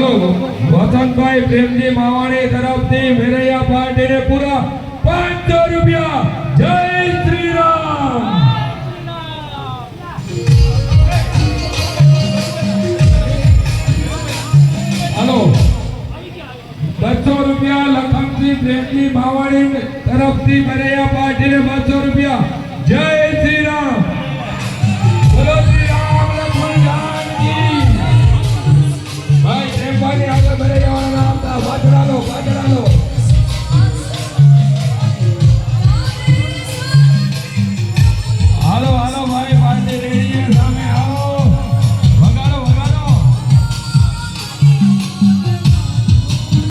લખમભાઈ પ્રેમજી માવાણી તરફથી મેરૈયા પાર્ટીને પૂરા પાંચસો રૂપિયા જય શ્રી રામ હાલો બસો રૂપિયા લખમજી પ્રેમજી માવાણી તરફથી મેરૈયા પાર્ટીને બસો રૂપિયા જય શ્રી રામ બોલો શ્રી